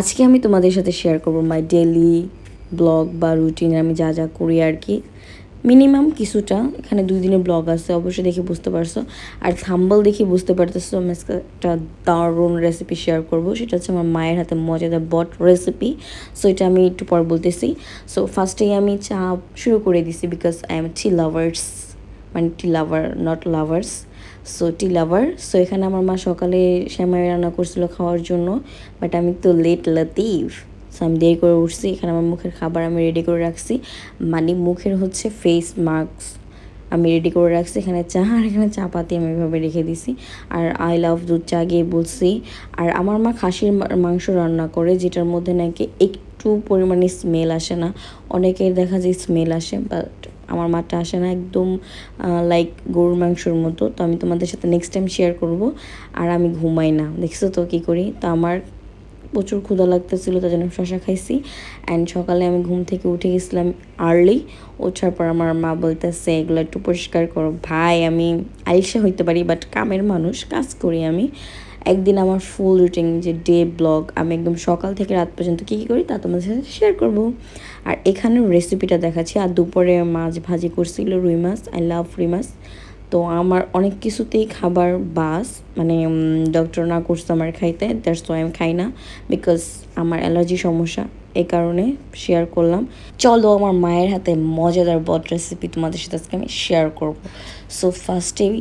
আজকে আমি তোমাদের সাথে শেয়ার করব মাই ডেলি ব্লগ বা রুটিন আমি যা যা করি আর কি। মিনিমাম কিছুটা, এখানে দুই দিনের ব্লগ আছে, অবশ্যই দেখে বুঝতে পারছ। আর থাম্বল দেখে বুঝতে পারতেছো, আমি আজকে একটা দারুণ রেসিপি শেয়ার করব। সেটা হচ্ছে আমার মায়ের হাতে মজাদার বট রেসিপি সো এটা আমি একটু পর বলতেছি। সো ফার্স্টেই আমি চা শুরু করে দিছি because I am tea lovers মানে tea lover not lovers so tea lover so এখানে আমার মা সকালে শ্যামাই রান্না করছিল খাওয়ার জন্য বাট আমি তো লেট লতিফ সো আমি দেরি করে উঠছি, এখানে আমার মুখের খাবার আমি রেডি করে রাখছি মানে মুখের হচ্ছে ফেস মাস্ক আমি রেডি করে রাখছি, এখানে চা, আর এখানে চা পাতি আমি এভাবে রেখে দিছি, আর আই লাভ দুধ চা গিয়ে বলছি, আর আমার মা খাসির মাংস রান্না করে, যেটার মধ্যে নাকি একটু পরিমাণে স্মেল আসে না, অনেকের দেখা যায় স্মেল আসে বাট আমার মাটা আসে না, একদম লাইক গরুর মাংসর মতো। তো আমি তোমাদের সাথে নেক্সট টাইম শেয়ার করব। আর আমি ঘুমাই না। দেখছ তো কী করি? তো আমার প্রচুর ক্ষুধা লাগতেছিল, তার জন্য শশা খাইছি। অ্যান্ড সকালে আমি ঘুম থেকে উঠে গেছিলাম আর্লি ওঠার পর আমার মা বলতেছে, এগুলো একটু পরিষ্কার করো। ভাই, আমি আইসা হইতে পারি বাট কামের মানুষ, কাজ করি আমি। একদিন আমার ফুল রুটিন যে ডে ব্লগ আমি একদম সকাল থেকে রাত পর্যন্ত কী কী করি তা তোমাদের সাথে শেয়ার করব। আর এখানেও রেসিপিটা দেখাচ্ছি। আর দুপুরে মাছ ভাজি করছিল রুই মাছ আই লাভ রুই মাছ। তো আমার অনেক কিছুতেই খাবার বাস মানে ডক্টর না করছে আমার খাইতে দ্যাটস ওয়াই আমি খাই না বিকজ আমার অ্যালার্জি সমস্যা, এই কারণে শেয়ার করলাম। চলো আমার মায়ের হাতে মজাদার বট রেসিপি তোমাদের সাথে আজকে আমি শেয়ার করব। সো ফার্স্টেই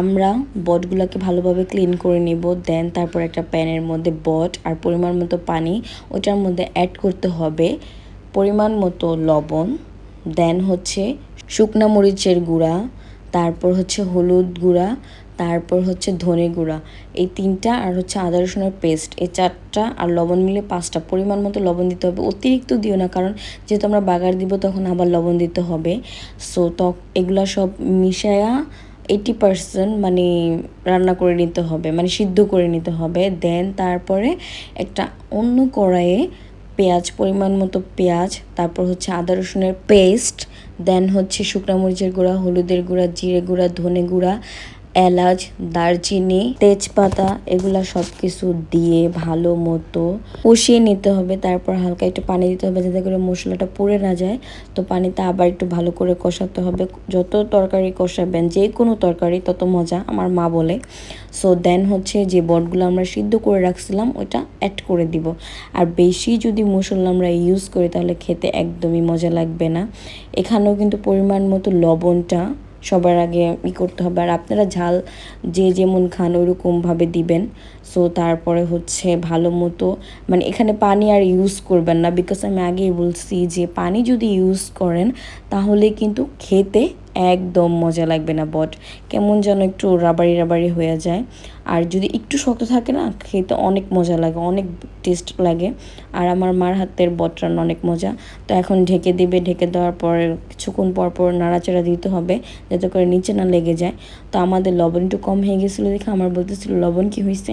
আমরা বটগুলোকে ভালোভাবে ক্লিন করে নিব দেন তারপর একটা প্যানের মধ্যে বট আর পরিমাণ মতো পানি, ওটার মধ্যে অ্যাড করতে হবে। পরিমাণ মতো লবণ দেন হচ্ছে শুকনা মরিচের গুঁড়া, তারপর হচ্ছে হলুদ গুঁড়া, তারপর হচ্ছে ধনে গুঁড়া। এই তিনটা আর হচ্ছে আদা রসুনের পেস্ট এই চারটা আর লবণ মিলে পাঁচটা। পরিমাণ মতো লবণ দিতে হবে। অতিরিক্ত দিও না, কারণ যেহেতু আমরা বাগার দিব, তখন আবার লবণ দিতে হবে। সো তক এগুলা সব মিশায়া এইটি পার্সেন্ট মানে রান্না করে নিতে হবে মানে সিদ্ধ করে নিতে হবে। দেন তারপরে একটা অন্য কড়াইয়ে পেঁয়াজ, পরিমাণ মতো পেঁয়াজ, তারপর হচ্ছে আদা রসুনের পেস্ট দেন হচ্ছে শুকনা মরিচের গুঁড়া, হলুদের গুঁড়া, জিরে গুঁড়া, ধনে গুঁড়া এলাচ, দারচিনি, তেজপাতা এগুলা সব কিছু দিয়ে ভালো মতো কষিয়ে নিতে হবে। তারপর হালকা একটু পানি দিতে হবে যাতে করে মশলাটা পুড়ে না যায়। তো পানিতে আবার একটু ভালো করে কষাতে হবে। যত তরকারি কষাবেন, যে কোনো তরকারি, তত মজা, আমার মা বলে। সো দেন হচ্ছে যে বটগুলো আমরা সিদ্ধ করে রাখছিলাম ওটা অ্যাড করে দিব। আর বেশি যদি মশলা আমরা ইউজ করি, তাহলে খেতে একদমই মজা লাগবে না। এখানেও কিন্তু পরিমাণ মতো লবণটা সবার আগে ই করতে হবে। আর আপনারা ঝাল যে যেমন খান, ওইরকমভাবে দিবেন। সো তারপরে হচ্ছে ভালো মতো মানে এখানে পানি আর ইউজ করবেন না। বিকজ আমি আগেই বলছি যে, পানি যদি ইউজ করেন, তাহলে কিন্তু খেতে একদম মজা লাগবে না, বট কেমন যেন একটু রাবারি রাবারি হয়ে যায়। আর যদি একটু শক্ত থাকে না, খেতে অনেক মজা লাগে, অনেক টেস্ট লাগে। আর আমার মার হাতের বট রান্না অনেক মজা। তো এখন ঢেকে দিবে, ঢেকে দেওয়ার পর কিছুক্ষণ পর পর নাড়াচাড়া দিতে হবে, যাতে করে নিচে না লেগে যায়। তো আমাদের লবণ একটু কম হয়ে গেছিল দেখে আমার বলতেছিল, লবণ কি হয়েছে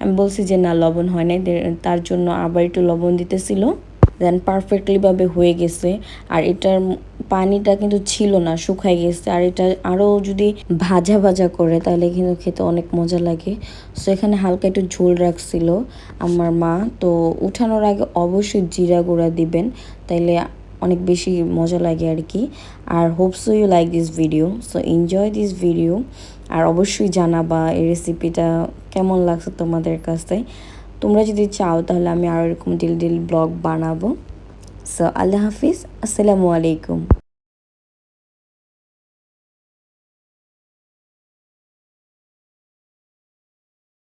আমি বলছি যে, না, লবণ হয় নাই। তার জন্য আবার একটু লবণ দিতেছিল। দেন পারফেক্টলিভাবে হয়ে গেছে। আর এটার পানিটা কিন্তু ছিল না শুকাই গেছে। আর এটা আরও যদি ভাজা ভাজা করে, তাহলে কিন্তু খেতে অনেক মজা লাগে। সো এখানে হালকা একটু ঝোল রাখছিল আমার মা। তো উঠানোর আগে অবশ্যই জিরা গুঁড়া দিবেন, তাইলে অনেক বেশি মজা লাগে আর কি। আর hope so you like this video so enjoy this video আর অবশ্যই জানাবা এই রেসিপিটা কেমন লাগছে তোমাদের কাছে। তোমরা যদি চাও, তাহলে আমি আরও এরকম ডিল ডিল ব্লগ বানাবো। সো আল্লাহ হাফিজ। আসসালামু আলাইকুম।